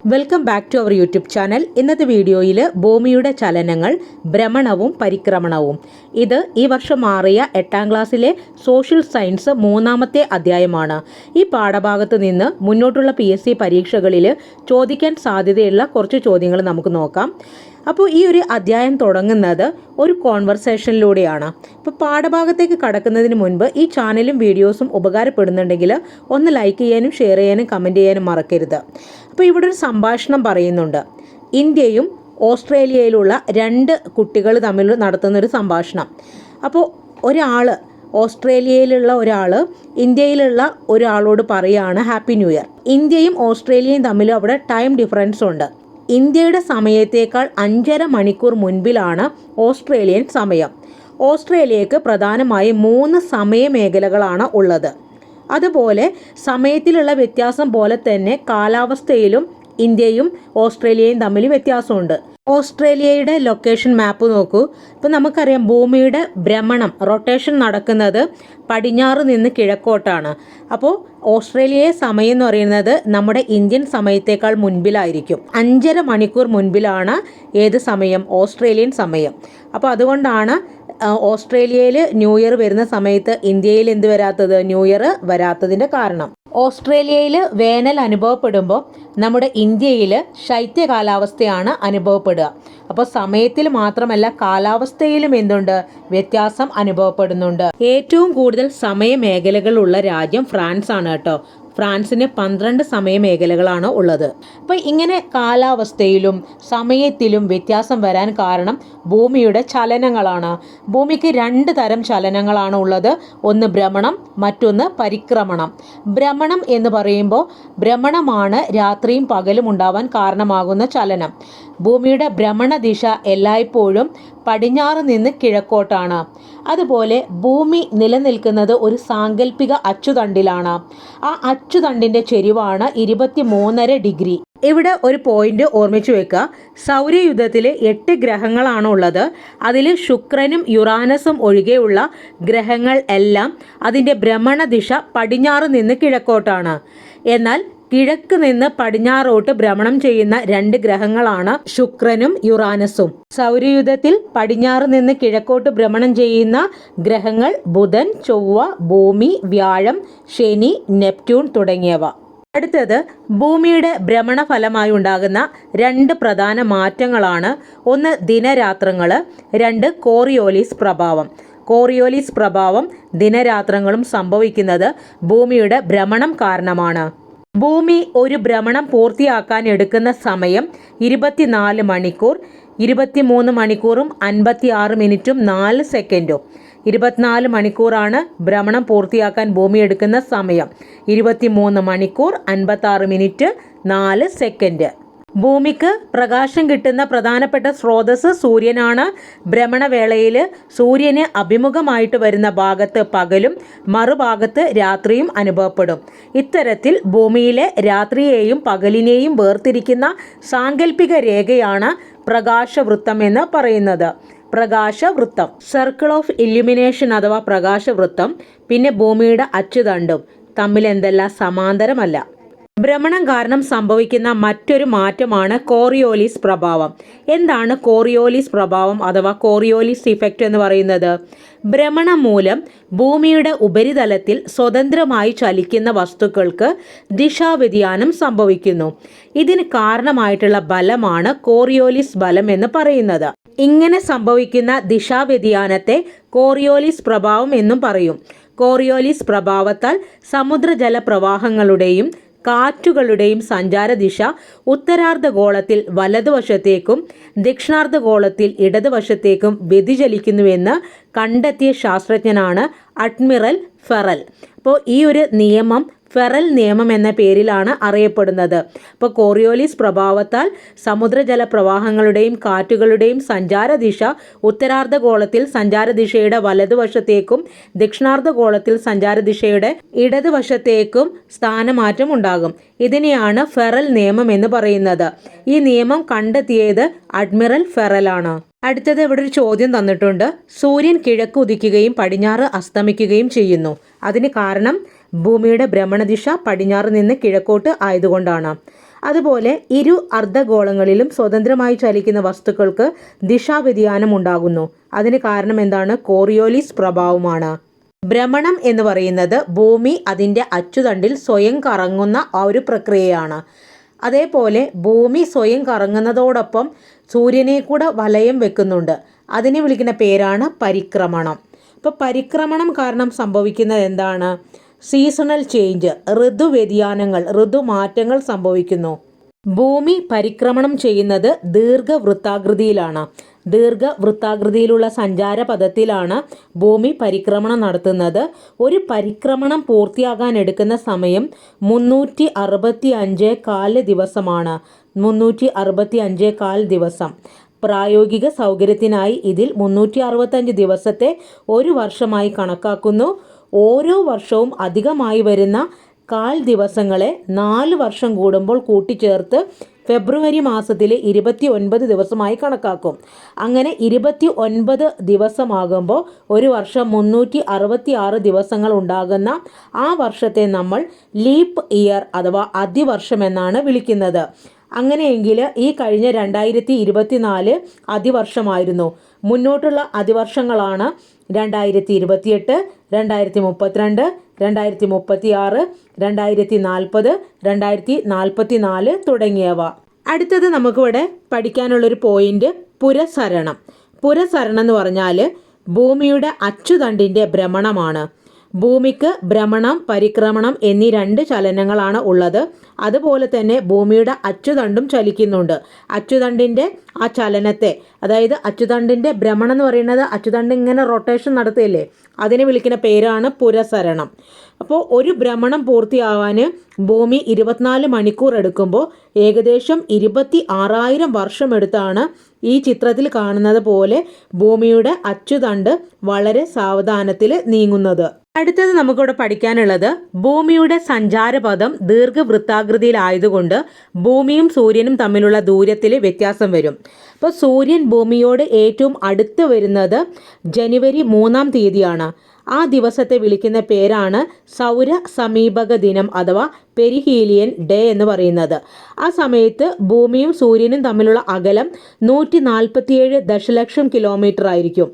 Welcome back to our YouTube channel ഇന്നത്തെ വീഡിയോയിൽ ഭൂമിയുടെ ചലനങ്ങൾ ഭ്രമണവും പരിക്രമണവും. ഇത് ഈ വർഷം മാറിയ എട്ടാം ക്ലാസ്സിലെ സോഷ്യൽ സയൻസ് മൂന്നാമത്തെ അധ്യായമാണ്. ഈ പാഠഭാഗത്ത് നിന്ന് മുന്നോട്ടുള്ള പി എസ് സി പരീക്ഷകളിൽ ചോദിക്കാൻ സാധ്യതയുള്ള കുറച്ച് ചോദ്യങ്ങൾ നമുക്ക് നോക്കാം. അപ്പോൾ ഈ ഒരു അധ്യായം തുടങ്ങുന്നത് ഒരു കോൺവെർസേഷനിലൂടെയാണ് ഇപ്പോൾ പാഠഭാഗത്തേക്ക് കടക്കുന്നതിന് മുൻപ് ഈ ചാനലും വീഡിയോസും ഉപകാരപ്പെടുന്നുണ്ടെങ്കിൽ ഒന്ന് ലൈക്ക് ചെയ്യാനും ഷെയർ ചെയ്യാനും കമന്റ് ചെയ്യാനും മറക്കരുത്. അപ്പോൾ ഇവിടെ ഒരു സംഭാഷണം പറയുന്നുണ്ട്. ഇന്ത്യയും ഓസ്ട്രേലിയയിലുള്ള രണ്ട് കുട്ടികൾ തമ്മിൽ നടത്തുന്ന ഒരു സംഭാഷണം. അപ്പോൾ ഒരാൾ ഓസ്ട്രേലിയയിലുള്ള ഒരാൾ ഇന്ത്യയിലുള്ള ഒരാളോട് പറയുകയാണ് ഹാപ്പി ന്യൂ ഇയർ ഇന്ത്യയും ഓസ്ട്രേലിയയും തമ്മിൽ അവിടെ ടൈം ഡിഫറൻസ് ഉണ്ട്. ഇന്ത്യയുടെ സമയത്തേക്കാൾ അഞ്ചര മണിക്കൂർ മുൻപിലാണ് ഓസ്ട്രേലിയൻ സമയം. ഓസ്ട്രേലിയക്ക് പ്രധാനമായും മൂന്ന് സമയ മേഖലകളാണ് ഉള്ളത്. അതുപോലെ സമയത്തിലുള്ള വ്യത്യാസം പോലെ തന്നെ കാലാവസ്ഥയിലും ഇന്ത്യയും ഓസ്ട്രേലിയയും തമ്മിൽ വ്യത്യാസമുണ്ട്. ഓസ്ട്രേലിയയുടെ ലൊക്കേഷൻ മാപ്പ് നോക്കൂ. ഇപ്പം നമുക്കറിയാം ഭൂമിയുടെ ഭ്രമണം റൊട്ടേഷൻ നടക്കുന്നത് പടിഞ്ഞാറ് നിന്ന് കിഴക്കോട്ടാണ്. അപ്പോൾ ഓസ്ട്രേലിയയെ സമയം എന്ന് പറയുന്നത് നമ്മുടെ ഇന്ത്യൻ സമയത്തേക്കാൾ മുൻപിലായിരിക്കും. അഞ്ചര മണിക്കൂർ മുൻപിലാണ് ഏത് സമയം? ഓസ്ട്രേലിയൻ സമയം. അപ്പോൾ അതുകൊണ്ടാണ് ഓസ്ട്രേലിയയിൽ ന്യൂ ഇയർ വരുന്ന സമയത്ത് ഇന്ത്യയിൽ എന്ത് വരാത്തത്? ന്യൂ ഇയർ വരാത്തതിന്റെ കാരണം. ഓസ്ട്രേലിയയിൽ വേനൽ അനുഭവപ്പെടുമ്പോൾ നമ്മുടെ ഇന്ത്യയിൽ ശൈത്യ കാലാവസ്ഥയാണ് അനുഭവപ്പെടുക. അപ്പോൾ സമയത്തിൽ മാത്രമല്ല കാലാവസ്ഥയിലും എന്തുണ്ട്? വ്യത്യാസം അനുഭവപ്പെടുന്നുണ്ട്. ഏറ്റവും കൂടുതൽ സമയമേഖലകളുള്ള രാജ്യം ഫ്രാൻസ് ആണ് കേട്ടോ. ഫ്രാൻസിന് പന്ത്രണ്ട് സമയമേഖലകളാണ് ഉള്ളത്. അപ്പോൾ ഇങ്ങനെ കാലാവസ്ഥയിലും സമയത്തിലും വ്യത്യാസം വരാൻ കാരണം ഭൂമിയുടെ ചലനങ്ങളാണ്. ഭൂമിക്ക് രണ്ട് തരം ചലനങ്ങളാണ് ഉള്ളത്. ഒന്ന് ഭ്രമണം മറ്റൊന്ന് പരിക്രമണം. ഭ്രമണം എന്ന് പറയുമ്പോൾ ഭ്രമണമാണ് രാത്രിയും പകലും ഉണ്ടാവാൻ കാരണമാകുന്ന ചലനം. ഭൂമിയുടെ ഭ്രമണ ദിശ എല്ലായ്പ്പോഴും പടിഞ്ഞാറ് നിന്ന് കിഴക്കോട്ടാണ്. അതുപോലെ ഭൂമി നിലനിൽക്കുന്നത് ഒരു സാങ്കല്പിക അച്ചുതണ്ടിലാണ്. ആ അച്ചുതണ്ടിന്റെ ചെരിവാണ് ഇരുപത്തി മൂന്നര ഡിഗ്രി. ഇവിടെ ഒരു പോയിന്റ് ഓർമ്മിച്ചു വെക്കുക. സൗരയുധത്തിൽ എട്ട് ഗ്രഹങ്ങളാണ് ഉള്ളത്. അതിൽ ശുക്രനും യുറാനസും ഒഴികെയുള്ള ഗ്രഹങ്ങൾ എല്ലാം അതിന്റെ ഭ്രമണദിശ പടിഞ്ഞാറ് നിന്ന് കിഴക്കോട്ടാണ്. എന്നാൽ കിഴക്ക് നിന്ന് പടിഞ്ഞാറോട്ട് ഭ്രമണം ചെയ്യുന്ന രണ്ട് ഗ്രഹങ്ങളാണ് ശുക്രനും യുറാനസും. സൗരയുധത്തിൽ പടിഞ്ഞാറ് നിന്ന് കിഴക്കോട്ട് ഭ്രമണം ചെയ്യുന്ന ഗ്രഹങ്ങൾ ബുധൻ ചൊവ്വ ഭൂമി വ്യാഴം ശനി നെപ്റ്റ്യൂൺ തുടങ്ങിയവ. അടുത്തത് ഭൂമിയുടെ ഭ്രമണ ഫലമായി ഉണ്ടാകുന്ന രണ്ട് പ്രധാന മാറ്റങ്ങളാണ്. ഒന്ന് ദിനരാത്രങ്ങൾ രണ്ട് കോറിയോലിസ് പ്രഭാവം. കോറിയോലിസ് പ്രഭാവം ദിനരാത്രങ്ങളും സംഭവിക്കുന്നത് ഭൂമിയുടെ ഭ്രമണം കാരണമാണ്. ഭൂമി ഒരു ഭ്രമണം പൂർത്തിയാക്കാൻ എടുക്കുന്ന സമയം ഇരുപത്തിനാല് മണിക്കൂർ. ഇരുപത്തിമൂന്ന് മണിക്കൂറും അൻപത്തി ആറ് മിനിറ്റും നാല് സെക്കൻഡും. ഇരുപത്തിനാല് മണിക്കൂറാണ് ഭ്രമണം പൂർത്തിയാക്കാൻ ഭൂമി എടുക്കുന്ന സമയം. ഇരുപത്തിമൂന്ന് മണിക്കൂർ അൻപത്താറ് മിനിറ്റ് നാല് സെക്കൻഡ്. ഭൂമിക്ക് പ്രകാശം കിട്ടുന്ന പ്രധാനപ്പെട്ട സ്രോതസ് സൂര്യനാണ്. ഭ്രമണവേളയിൽ സൂര്യന് അഭിമുഖമായിട്ട് വരുന്ന ഭാഗത്ത് പകലും മറുഭാഗത്ത് രാത്രിയും അനുഭവപ്പെടും. ഇത്തരത്തിൽ ഭൂമിയിലെ രാത്രിയെയും പകലിനെയും വേർതിരിക്കുന്ന സാങ്കല്പിക രേഖയാണ് പ്രകാശവൃത്തം എന്ന് പറയുന്നത്. പ്രകാശവൃത്തം സർക്കിൾ ഓഫ് ഇല്ലുമിനേഷൻ അഥവാ പ്രകാശവൃത്തം പിന്നെ ഭൂമിയുടെ അച്ചുതണ്ടും തമ്മിൽ എന്തെല്ലാം സമാന്തരമല്ല. ഭ്രമണം കാരണം സംഭവിക്കുന്ന മറ്റൊരു മാറ്റമാണ് കോറിയോലിസ് പ്രഭാവം. എന്താണ് കോറിയോലിസ് പ്രഭാവം അഥവാ കോറിയോലിസ് ഇഫക്റ്റ് എന്ന് പറയുന്നത്? ഭ്രമണം മൂലം ഭൂമിയുടെ ഉപരിതലത്തിൽ സ്വതന്ത്രമായി ചലിക്കുന്ന വസ്തുക്കൾക്ക് ദിശാവ്യതിയാനം സംഭവിക്കുന്നു. ഇതിന് കാരണമായിട്ടുള്ള ബലമാണ് കോറിയോലിസ് ബലം എന്ന് പറയുന്നത്. ഇങ്ങനെ സംഭവിക്കുന്ന ദിശാവ്യതിയാനത്തെ കോറിയോലിസ് പ്രഭാവം എന്നും പറയും. കോറിയോലിസ് പ്രഭാവത്താൽ സമുദ്രജല പ്രവാഹങ്ങളുടെയും കാറ്റുകളുടെയും സഞ്ചാരദിശ ഉത്തരാർദ്ധഗോളത്തിൽ വലതുവശത്തേക്കും ദക്ഷിണാർദ്ധഗോളത്തിൽ ഇടതുവശത്തേക്കും വ്യതിചലിക്കുന്നുവെന്ന് കണ്ടെത്തിയ ശാസ്ത്രജ്ഞനാണ് അഡ്മിറൽ ഫെറൽ. അപ്പോൾ ഈ ഒരു നിയമം ഫെറൽ നിയമം എന്ന പേരിലാണ് അറിയപ്പെടുന്നത്. ഇപ്പോൾ കോറിയോലിസ് പ്രഭാവത്താൽ സമുദ്രജല പ്രവാഹങ്ങളുടെയും കാറ്റുകളുടെയും സഞ്ചാരദിശ ഉത്തരാർദ്ധഗോളത്തിൽ സഞ്ചാരദിശയുടെ വലതുവശത്തേക്കും ദക്ഷിണാർദ്ധഗോളത്തിൽ സഞ്ചാരദിശയുടെ ഇടതുവശത്തേക്കും സ്ഥാനമാറ്റം ഉണ്ടാകും. ഇതിനെയാണ് ഫെറൽ നിയമം എന്ന് പറയുന്നത്. ഈ നിയമം കണ്ടെത്തിയത് അഡ്മിറൽ ഫെറലാണ് അടുത്തത് ഇവിടെ ഒരു ചോദ്യം തന്നിട്ടുണ്ട്. സൂര്യൻ കിഴക്ക് ഉദിക്കുകയും പടിഞ്ഞാറ് അസ്തമിക്കുകയും ചെയ്യുന്നു. അതിന് കാരണം ഭൂമിയുടെ ഭ്രമണദിശ പടിഞ്ഞാറ് നിന്ന് കിഴക്കോട്ട് ആയതുകൊണ്ടാണ്. അതുപോലെ ഇരു അർദ്ധഗോളങ്ങളിലും സ്വതന്ത്രമായി ചലിക്കുന്ന വസ്തുക്കൾക്ക് ദിശാവ്യതിയാനം ഉണ്ടാകുന്നു. അതിന് കാരണം എന്താണ്? കോറിയോലിസ് പ്രഭാവമാണ്. ഭ്രമണം എന്ന് പറയുന്നത് ഭൂമി അതിന്റെ അച്ചുതണ്ടിൽ സ്വയം കറങ്ങുന്ന ആ ഒരു പ്രക്രിയയാണ്. അതേപോലെ ഭൂമി സ്വയം കറങ്ങുന്നതോടൊപ്പം സൂര്യനെ കൂടെ വലയം വെക്കുന്നുണ്ട്. അതിനെ വിളിക്കുന്ന പേരാണ് പരിക്രമണം. ഇപ്പോൾ പരിക്രമണം കാരണം സംഭവിക്കുന്നത് എന്താണ്? സീസണൽ ചേഞ്ച് ഋതു വ്യതിയാനങ്ങൾ ഋതുമാറ്റങ്ങൾ സംഭവിക്കുന്നു. ഭൂമി പരിക്രമണം ചെയ്യുന്നത് ദീർഘവൃത്താകൃതിയിലാണ്. ദീർഘവൃത്താകൃതിയിലുള്ള സഞ്ചാര പദത്തിലാണ് ഭൂമി പരിക്രമണം നടത്തുന്നത്. ഒരു പരിക്രമണം പൂർത്തിയാകാൻ എടുക്കുന്ന സമയം മുന്നൂറ്റി അറുപത്തി അഞ്ച് കാൽ ദിവസമാണ്. മുന്നൂറ്റി അറുപത്തി അഞ്ച് കാൽ ദിവസം. പ്രായോഗിക സൗകര്യത്തിനായി ഇതിൽ മുന്നൂറ്റി അറുപത്തഞ്ച് ദിവസത്തെ ഒരു വർഷമായി കണക്കാക്കുന്നു. ഓരോ വർഷവും അധികമായി വരുന്ന കാൽ ദിവസങ്ങളെ നാല് വർഷം കൂടുമ്പോൾ കൂട്ടിച്ചേർത്ത് ഫെബ്രുവരി മാസത്തിലെ ഇരുപത്തി ഒൻപത് ദിവസമായി കണക്കാക്കും. അങ്ങനെ ഇരുപത്തി ഒൻപത് ദിവസമാകുമ്പോൾ ഒരു വർഷം മുന്നൂറ്റി അറുപത്തി ആറ് ദിവസങ്ങൾ ഉണ്ടാകുന്ന ആ വർഷത്തെ നമ്മൾ ലീപ്പ് ഇയർ അഥവാ അതിവർഷം എന്നാണ് വിളിക്കുന്നത്. അങ്ങനെയെങ്കിൽ ഈ കഴിഞ്ഞ രണ്ടായിരത്തി ഇരുപത്തിനാല് അതിവർഷമായിരുന്നു. മുന്നോട്ടുള്ള അതിവർഷങ്ങളാണ് രണ്ടായിരത്തി ഇരുപത്തിയെട്ട് രണ്ടായിരത്തി മുപ്പത്തിരണ്ട് രണ്ടായിരത്തി മുപ്പത്തി ആറ് രണ്ടായിരത്തി നാൽപ്പത് രണ്ടായിരത്തി നാൽപ്പത്തി നാല് തുടങ്ങിയവ. അടുത്തത് നമുക്കിവിടെ പഠിക്കാനുള്ളൊരു പോയിന്റ് പുരസരണം. പുരസരണം എന്ന് പറഞ്ഞാൽ ഭൂമിയുടെ അച്ചുതണ്ടിന്റെ ഭ്രമണമാണ്. ഭൂമിക്ക് ഭ്രമണം പരിക്രമണം എന്നീ രണ്ട് ചലനങ്ങളാണ് ഉള്ളത്. അതുപോലെ തന്നെ ഭൂമിയുടെ അച്ചുതണ്ടും ചലിക്കുന്നുണ്ട്. അച്ചുതണ്ടിന്റെ ആ ചലനത്തെ അതായത് അച്ചുതണ്ടിന്റെ ഭ്രമണം എന്ന് പറയുന്നത് അച്ചുതണ്ട് ഇങ്ങനെ റൊട്ടേഷൻ നടത്തിയില്ലേ അതിനെ വിളിക്കുന്ന പേരാണ് പുരസരണം. അപ്പോൾ ഒരു ഭ്രമണം പൂർത്തിയാവാൻ ഭൂമി ഇരുപത്തിനാല് മണിക്കൂർ എടുക്കുമ്പോൾ ഏകദേശം ഇരുപത്തി ആറായിരം വർഷം എടുത്താണ് ഈ ചിത്രത്തിൽ കാണുന്നത് പോലെ ഭൂമിയുടെ അച്ചുതണ്ട് വളരെ സാവധാനത്തിൽ നീങ്ങുന്നത്. അടുത്തത് നമുക്കിവിടെ പഠിക്കാനുള്ളത് ഭൂമിയുടെ സഞ്ചാരപഥം ദീർഘവൃത്താകൃതിയിലായതുകൊണ്ട് ഭൂമിയും സൂര്യനും തമ്മിലുള്ള ദൂരത്തിൽ വ്യത്യാസം വരും. അപ്പോൾ സൂര്യൻ ഭൂമിയോട് ഏറ്റവും അടുത്ത് വരുന്നത് ജനുവരി മൂന്നാം തീയതിയാണ്. ആ ദിവസത്തെ വിളിക്കുന്ന പേരാണ് സൗര സമീപക ദിനം അഥവാ പെരിഹീലിയൻ ഡേ എന്ന് പറയുന്നത്. ആ സമയത്ത് ഭൂമിയും സൂര്യനും തമ്മിലുള്ള അകലം നൂറ്റി നാൽപ്പത്തിയേഴ് ദശലക്ഷം കിലോമീറ്റർ ആയിരിക്കും.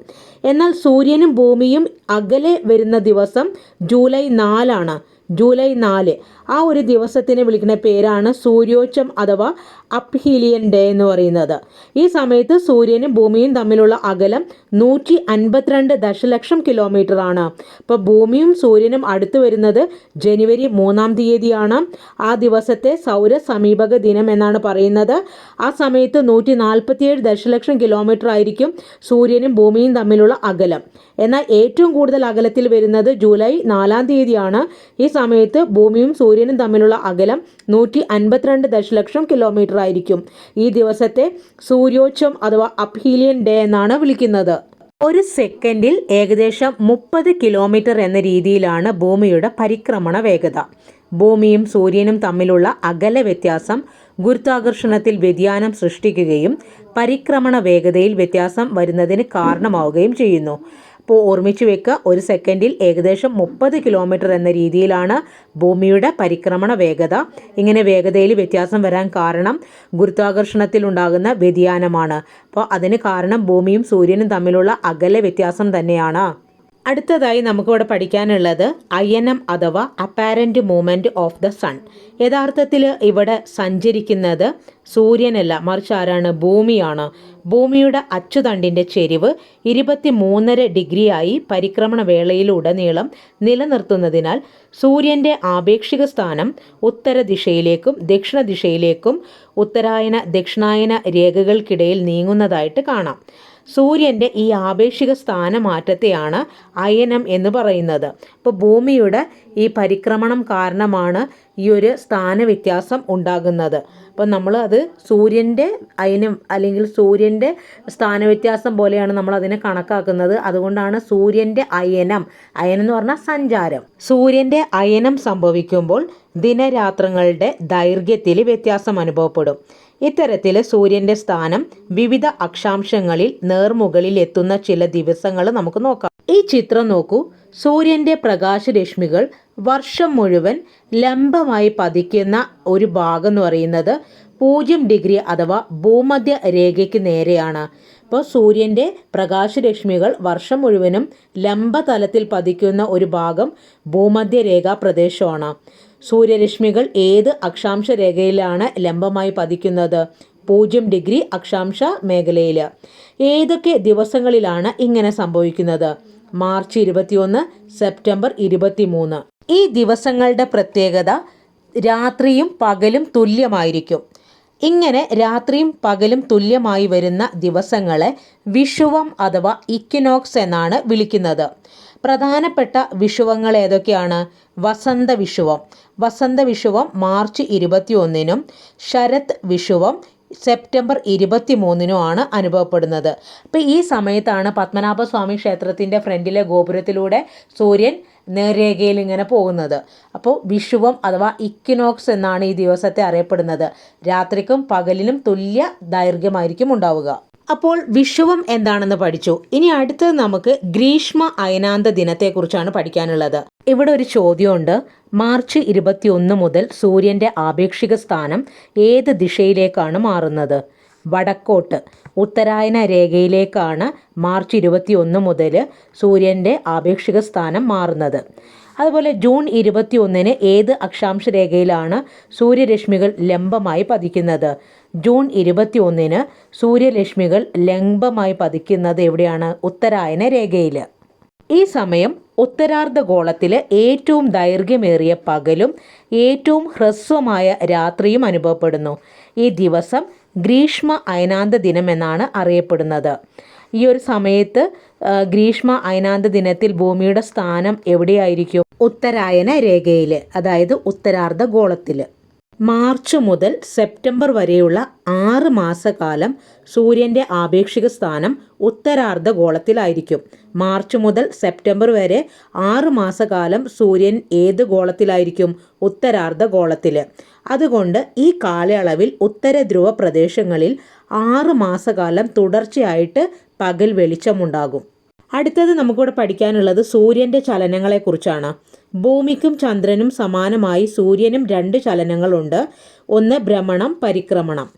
എന്നാൽ സൂര്യനും ഭൂമിയും അകലെ വരുന്ന ദിവസം ജൂലൈ നാലാണ്. ജൂലൈ നാല്. ആ ഒരു ദിവസത്തിനെ വിളിക്കുന്ന പേരാണ് സൂര്യോച്ചം അഥവാ അപ്ഹീലിയൻ ഡേ എന്ന് പറയുന്നത്. ഈ സമയത്ത് സൂര്യനും ഭൂമിയും തമ്മിലുള്ള അകലം നൂറ്റി അൻപത്തിരണ്ട് ദശലക്ഷം കിലോമീറ്റർ ആണ്. അപ്പോൾ ഭൂമിയും സൂര്യനും അടുത്ത് വരുന്നത് ജനുവരി മൂന്നാം തീയതിയാണ്. ആ ദിവസത്തെ സൗര സമീപക ദിനം എന്നാണ് പറയുന്നത്. ആ സമയത്ത് നൂറ്റി നാൽപ്പത്തിയേഴ് ദശലക്ഷം കിലോമീറ്റർ ആയിരിക്കും സൂര്യനും ഭൂമിയും തമ്മിലുള്ള അകലം. എന്നാൽ ഏറ്റവും കൂടുതൽ അകലത്തിൽ വരുന്നത് ജൂലൈ നാലാം തീയതിയാണ്. ഈ സമയത്ത് ഭൂമിയും സൂര്യനും തമ്മിലുള്ള അകലം നൂറ്റി അൻപത്തിരണ്ട് ദശലക്ഷം കിലോമീറ്റർ ആയിരിക്കും. ഈ ദിവസത്തെ സൂര്യോച്ചം അഥവാ അപ്ഹീലിയൻ ഡേ എന്നാണ് വിളിക്കുന്നത്. ഒരു സെക്കൻഡിൽ ഏകദേശം മുപ്പത് കിലോമീറ്റർ എന്ന രീതിയിലാണ് ഭൂമിയുടെ പരിക്രമണ വേഗത. ഭൂമിയും സൂര്യനും തമ്മിലുള്ള അകല വ്യത്യാസം ഗുരുത്വാകർഷണത്തിൽ വ്യതിയാനം സൃഷ്ടിക്കുകയും പരിക്രമണ വേഗതയിൽ വ്യത്യാസം വരുന്നതിന് കാരണമാവുകയും ചെയ്യുന്നു. അപ്പോൾ ഓർമ്മിച്ച് വെക്കുക ഒരു സെക്കൻഡിൽ ഏകദേശം മുപ്പത് കിലോമീറ്റർ എന്ന രീതിയിലാണ് ഭൂമിയുടെ പരിക്രമണ വേഗത. ഇങ്ങനെ വേഗതയിൽ വ്യത്യാസം വരാൻ കാരണം ഗുരുത്വാകർഷണത്തിൽ ഉണ്ടാകുന്ന വ്യതിയാനമാണ്. അപ്പോൾ അതിന് കാരണം ഭൂമിയും സൂര്യനും തമ്മിലുള്ള അകല വ്യത്യാസം തന്നെയാണ്. അടുത്തതായി നമുക്കിവിടെ പഠിക്കാനുള്ളത് അയനം അഥവാ apparent movement of the sun യഥാർത്ഥത്തിൽ ഇവിടെ സഞ്ചരിക്കുന്നത് സൂര്യനല്ല മറിച്ച് ആരാണ്? ഭൂമിയാണ്. ഭൂമിയുടെ അച്ചുതണ്ടിന്റെ ചെരിവ് ഇരുപത്തി മൂന്നര ഡിഗ്രിയായി പരിക്രമണ വേളയിലുടനീളം നിലനിർത്തുന്നതിനാൽ സൂര്യന്റെ ആപേക്ഷിക സ്ഥാനം ഉത്തര ദിശയിലേക്കും ദക്ഷിണ ദിശയിലേക്കും ഉത്തരായന ദക്ഷിണായന രേഖകൾക്കിടയിൽ നീങ്ങുന്നതായിട്ട് കാണാം. സൂര്യന്റെ ഈ ആപേക്ഷിക സ്ഥാനമാറ്റത്തെയാണ് അയനം എന്ന് പറയുന്നത്. അപ്പോൾ ഭൂമിയുടെ ഈ പരിക്രമണം കാരണമാണ് ഈ ഒരു സ്ഥാനവ്യത്യാസം ഉണ്ടാകുന്നത്. അപ്പം നമ്മൾ അത് സൂര്യന്റെ അയനം അല്ലെങ്കിൽ സൂര്യന്റെ സ്ഥാനവ്യത്യാസം പോലെയാണ് നമ്മൾ അതിനെ കണക്കാക്കുന്നത്. അതുകൊണ്ടാണ് സൂര്യന്റെ അയനം. അയനം എന്ന് പറഞ്ഞാൽ സഞ്ചാരം. സൂര്യന്റെ അയനം സംഭവിക്കുമ്പോൾ ദിനരാത്രങ്ങളുടെ ദൈർഘ്യത്തിൽ വ്യത്യാസം അനുഭവപ്പെടും. ഇത്തരത്തിൽ സൂര്യന്റെ സ്ഥാനം വിവിധ അക്ഷാംശങ്ങളിൽ നേർമുകളിൽ എത്തുന്ന ചില ദിവസങ്ങൾ നമുക്ക് നോക്കാം. ഈ ചിത്രം നോക്കൂ. സൂര്യന്റെ പ്രകാശരശ്മികൾ വർഷം മുഴുവൻ ലംബമായി പതിക്കുന്ന ഒരു ഭാഗം എന്ന് പറയുന്നത് പൂജ്യം ഡിഗ്രി അഥവാ ഭൂമധ്യ രേഖയ്ക്ക് നേരെയാണ്. ഇപ്പോൾ സൂര്യന്റെ പ്രകാശരശ്മികൾ വർഷം മുഴുവനും ലംബതലത്തിൽ പതിക്കുന്ന ഒരു ഭാഗം ഭൂമധ്യരേഖാ പ്രദേശമാണ്. സൂര്യരശ്മികൾ ഏത് അക്ഷാംശ രേഖയിലാണ് ലംബമായി പതിക്കുന്നത്? പൂജ്യം ഡിഗ്രി അക്ഷാംശ മേഖലയിൽ ഏതൊക്കെ ദിവസങ്ങളിലാണ് ഇങ്ങനെ സംഭവിക്കുന്നത്? മാർച്ച് ഇരുപത്തിയൊന്ന് സെപ്റ്റംബർ ഇരുപത്തിമൂന്ന്. ഈ ദിവസങ്ങളുടെ പ്രത്യേകത രാത്രിയും പകലും തുല്യമായിരിക്കും. ഇങ്ങനെ രാത്രിയും പകലും തുല്യമായി വരുന്ന ദിവസങ്ങളെ വിഷുവം അഥവാ ഇക്കിനോക്സ് എന്നാണ് വിളിക്കുന്നത്. പ്രധാനപ്പെട്ട വിഷുവങ്ങൾ ഏതൊക്കെയാണ്? വസന്ത വിഷുവം. വസന്ത വിഷുവം മാർച്ച് ഇരുപത്തിയൊന്നിനും ശരത് വിഷുവം സെപ്റ്റംബർ ഇരുപത്തി മൂന്നിനുമാണ് അനുഭവപ്പെടുന്നത്. അപ്പോൾ ഈ സമയത്താണ് പത്മനാഭസ്വാമി ക്ഷേത്രത്തിന്റെ ഫ്രണ്ടിലെ ഗോപുരത്തിലൂടെ സൂര്യൻ നേർരേഖയിൽ ഇങ്ങനെ പോകുന്നത്. അപ്പോൾ വിഷുവം അഥവാ ഇക്കിനോക്സ് എന്നാണ് ഈ ദിവസത്തെ അറിയപ്പെടുന്നത്. രാത്രിക്കും പകലിനും തുല്യ ദൈർഘ്യമായിരിക്കും ഉണ്ടാവുക. അപ്പോൾ വിഷുവം എന്താണെന്ന് പഠിച്ചു. ഇനി അടുത്തത് നമുക്ക് ഗ്രീഷ്മ അയനാന്ത ദിനത്തെക്കുറിച്ചാണ് പഠിക്കാനുള്ളത്. ഇവിടെ ഒരു ചോദ്യമുണ്ട്. മാർച്ച് ഇരുപത്തിയൊന്ന് മുതൽ സൂര്യന്റെ ആപേക്ഷിക സ്ഥാനം ഏത് ദിശയിലേക്കാണ് മാറുന്നത്? വടക്കോട്ട് ഉത്തരായന രേഖയിലേക്കാണ് മാർച്ച് ഇരുപത്തിയൊന്ന് മുതൽ സൂര്യന്റെ ആപേക്ഷിക സ്ഥാനം മാറുന്നത്. അതുപോലെ ജൂൺ ഇരുപത്തി ഒന്നിന് ഏത് അക്ഷാംശ രേഖയിലാണ് സൂര്യരശ്മികൾ ലംബമായി പതിക്കുന്നത്? ജൂൺ ഇരുപത്തി ഒന്നിന് സൂര്യലക്ഷ്മികൾ ലംബമായി പതിക്കുന്നത് എവിടെയാണ്? ഉത്തരായന രേഖയിൽ ഈ സമയം ഉത്തരാർദ്ധ ഗോളത്തിലെ ഏറ്റവും ദൈർഘ്യമേറിയ പകലും ഏറ്റവും ഹ്രസ്വമായ രാത്രിയും അനുഭവപ്പെടുന്നു. ഈ ദിവസം ഗ്രീഷ്മ അയനാന്ത ദിനം എന്നാണ് അറിയപ്പെടുന്നത്. ഈ ഒരു സമയത്ത് ഗ്രീഷ്മ അയനാന്ത ദിനത്തിൽ ഭൂമിയുടെ സ്ഥാനം എവിടെയായിരിക്കും? ഉത്തരായന രേഖയിൽ അതായത് ഉത്തരാർദ്ധ ഗോളത്തിൽ മാർച്ച് മുതൽ സെപ്റ്റംബർ വരെയുള്ള ആറ് മാസക്കാലം സൂര്യന്റെ ആപേക്ഷിക സ്ഥാനം ഉത്തരാർദ്ധ ഗോളത്തിലായിരിക്കും. മാർച്ച് മുതൽ സെപ്റ്റംബർ വരെ ആറ് മാസക്കാലം സൂര്യൻ ഏത് ഗോളത്തിലായിരിക്കും? ഉത്തരാർദ്ധ ഗോളത്തിൽ അതുകൊണ്ട് ഈ കാലയളവിൽ ഉത്തര ധ്രുവ പ്രദേശങ്ങളിൽ ആറ് മാസകാലം തുടർച്ചയായിട്ട് പകൽ വെളിച്ചമുണ്ടാകും. അടുത്തത് നമുക്കിവിടെ പഠിക്കാനുള്ളത് സൂര്യന്റെ ചലനങ്ങളെക്കുറിച്ചാണ്. ഭൂമിക്കും ചന്ദ്രനും സമാനമായി സൂര്യനും രണ്ട് ചലനങ്ങളുണ്ട്. ഒന്ന് ഭ്രമണം പരിക്രമണം.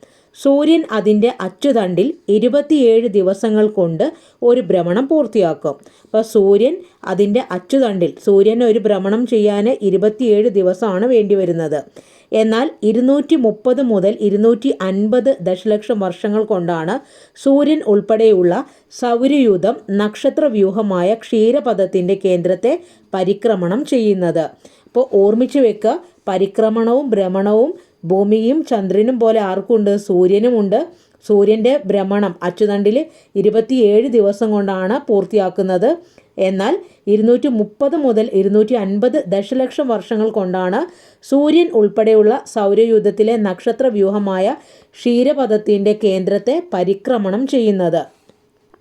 സൂര്യൻ അതിന്റെ അച്ചുതണ്ടിൽ ഇരുപത്തിയേഴ് ദിവസങ്ങൾ കൊണ്ട് ഒരു ഭ്രമണം പൂർത്തിയാക്കും. അപ്പോൾ സൂര്യൻ അതിന്റെ അച്ചുതണ്ടിൽ സൂര്യൻ ഒരു ഭ്രമണം ചെയ്യാൻ ഇരുപത്തിയേഴ് ദിവസമാണ് വേണ്ടി വരുന്നത്. എന്നാൽ ഇരുന്നൂറ്റി മുപ്പത് മുതൽ ഇരുന്നൂറ്റി അൻപത് ദശലക്ഷം വർഷങ്ങൾ കൊണ്ടാണ് സൂര്യൻ ഉൾപ്പെടെയുള്ള സൗരയൂഥം നക്ഷത്രവ്യൂഹമായ ക്ഷീരപഥത്തിന്റെ കേന്ദ്രത്തെ പരിക്രമണം ചെയ്യുന്നത്. അപ്പോൾ ഓർമ്മിച്ച് വെക്കുക പരിക്രമണവും ഭ്രമണവും ഭൂമിയും ചന്ദ്രനും പോലെ ആർക്കുണ്ട്? സൂര്യനുമുണ്ട്. സൂര്യന്റെ ഭ്രമണം അച്ചുതണ്ടിൽ ഇരുപത്തിയേഴ് ദിവസം കൊണ്ടാണ് പൂർത്തിയാക്കുന്നത്. എന്നാൽ ഇരുന്നൂറ്റി മുപ്പത് മുതൽ ഇരുന്നൂറ്റി അൻപത് ദശലക്ഷം വർഷങ്ങൾ കൊണ്ടാണ് സൂര്യൻ ഉൾപ്പെടെയുള്ള സൗരയൂഥത്തിലെ നക്ഷത്ര വ്യൂഹമായ ക്ഷീരപഥത്തിന്റെ കേന്ദ്രത്തെ പരിക്രമണം ചെയ്യുന്നത്.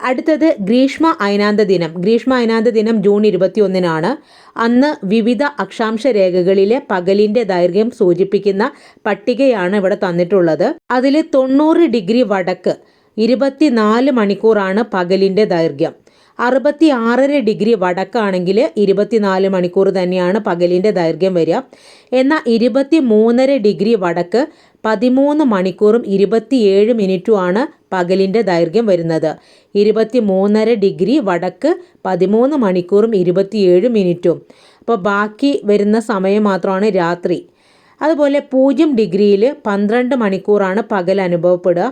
അടുത്തത് ഗ്രീഷ്മ അയനാന്ത ദിനം. ഗ്രീഷ്മ അയനാന്ത ദിനം ജൂൺ ഇരുപത്തിയൊന്നിനാണ്. അന്ന് വിവിധ അക്ഷാംശ രേഖകളിലെ പകലിന്റെ ദൈർഘ്യം സൂചിപ്പിക്കുന്ന പട്ടികയാണ് ഇവിടെ തന്നിട്ടുള്ളത്. അതിൽ തൊണ്ണൂറ് ഡിഗ്രി വടക്ക് ഇരുപത്തിനാല് മണിക്കൂറാണ് പകലിന്റെ ദൈർഘ്യം. അറുപത്തി ആറര ഡിഗ്രി വടക്കാണെങ്കിൽ ഇരുപത്തിനാല് മണിക്കൂർ തന്നെയാണ് പകലിന്റെ ദൈർഘ്യം വരിക. എന്നാൽ ഇരുപത്തി മൂന്നര ഡിഗ്രി വടക്ക് പതിമൂന്ന് മണിക്കൂറും ഇരുപത്തിയേഴ് മിനിറ്റുമാണ് പകലിന്റെ ദൈർഘ്യം വരുന്നത്. ഇരുപത്തി മൂന്നര ഡിഗ്രി വടക്ക് പതിമൂന്ന് മണിക്കൂറും ഇരുപത്തിയേഴ് മിനിറ്റും. അപ്പോൾ ബാക്കി വരുന്ന സമയം മാത്രമാണ് രാത്രി. അതുപോലെ പൂജ്യം ഡിഗ്രിയിൽ പന്ത്രണ്ട് മണിക്കൂറാണ് പകൽ അനുഭവപ്പെടുക.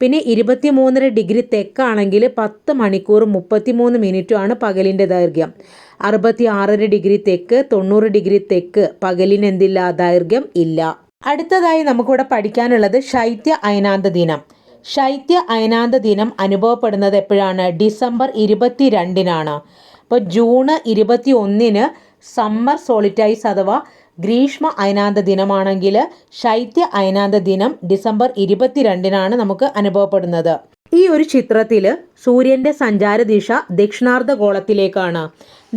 പിന്നെ ഇരുപത്തി മൂന്നര ഡിഗ്രി തെക്കാണെങ്കിൽ പത്ത് മണിക്കൂർ മുപ്പത്തിമൂന്ന് മിനിറ്റുമാണ് പകലിന്റെ ദൈർഘ്യം. അറുപത്തി ആറര ഡിഗ്രി തെക്ക് തൊണ്ണൂറ് ഡിഗ്രി തെക്ക് പകലിന് എന്തില്ല ദൈർഘ്യം ഇല്ല. അടുത്തതായി നമുക്കിവിടെ പഠിക്കാനുള്ളത് ശൈത്യ അയനാന്ത ദിനം. ശൈത്യ അയനാന്ത ദിനം അനുഭവപ്പെടുന്നത് എപ്പോഴാണ്? ഡിസംബർ ഇരുപത്തി രണ്ടിനാണ് അപ്പോൾ ജൂണ് ഇരുപത്തി ഒന്നിന് സമ്മർ സോളിറ്റൈസ് അഥവാ ഗ്രീഷ്മ അയനാന്ത ദിനമാണെങ്കിൽ ശൈത്യ അയനാന്ത ദിനം ഡിസംബർ ഇരുപത്തിരണ്ടിനാണ് നമുക്ക് അനുഭവപ്പെടുന്നത്. ഈ ഒരു ചിത്രത്തിൽ സൂര്യന്റെ സഞ്ചാരദിശ ദക്ഷിണാർദ്ധ ഗോളത്തിലേക്കാണ്.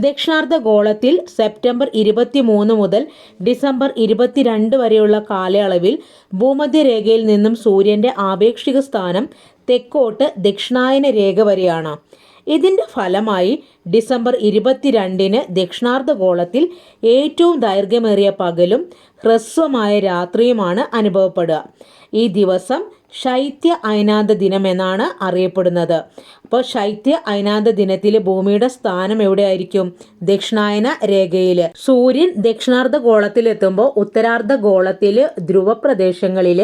ദക്ഷിണാർദ്ധ ഗോളത്തിൽ സെപ്റ്റംബർ ഇരുപത്തി മൂന്ന് മുതൽ ഡിസംബർ ഇരുപത്തിരണ്ട് വരെയുള്ള കാലയളവിൽ ഭൂമധ്യരേഖയിൽ നിന്നും സൂര്യന്റെ ആപേക്ഷിക സ്ഥാനം തെക്കോട്ട് ദക്ഷിണായന രേഖ വരെയാണ്. ഇതിന്റെ ഫലമായി ഡിസംബർ ഇരുപത്തിരണ്ടിന് ദക്ഷിണാർദ്ധഗോളത്തിൽ ഏറ്റവും ദൈർഘ്യമേറിയ പകലും ഹ്രസ്വമായ രാത്രിയുമാണ് അനുഭവപ്പെടുക. ഈ ദിവസം ശൈത്യ അയനാന്ത ദിനം എന്നാണ് അറിയപ്പെടുന്നത്. അപ്പോൾ ശൈത്യ അയനാന്ത ദിനത്തിൽ ഭൂമിയുടെ സ്ഥാനം എവിടെയായിരിക്കും? ദക്ഷിണായന രേഖയിൽ സൂര്യൻ ദക്ഷിണാർദ്ധ ഗോളത്തിലെത്തുമ്പോൾ ഉത്തരാർദ്ധ ഗോളത്തിൽ ധ്രുവ പ്രദേശങ്ങളിൽ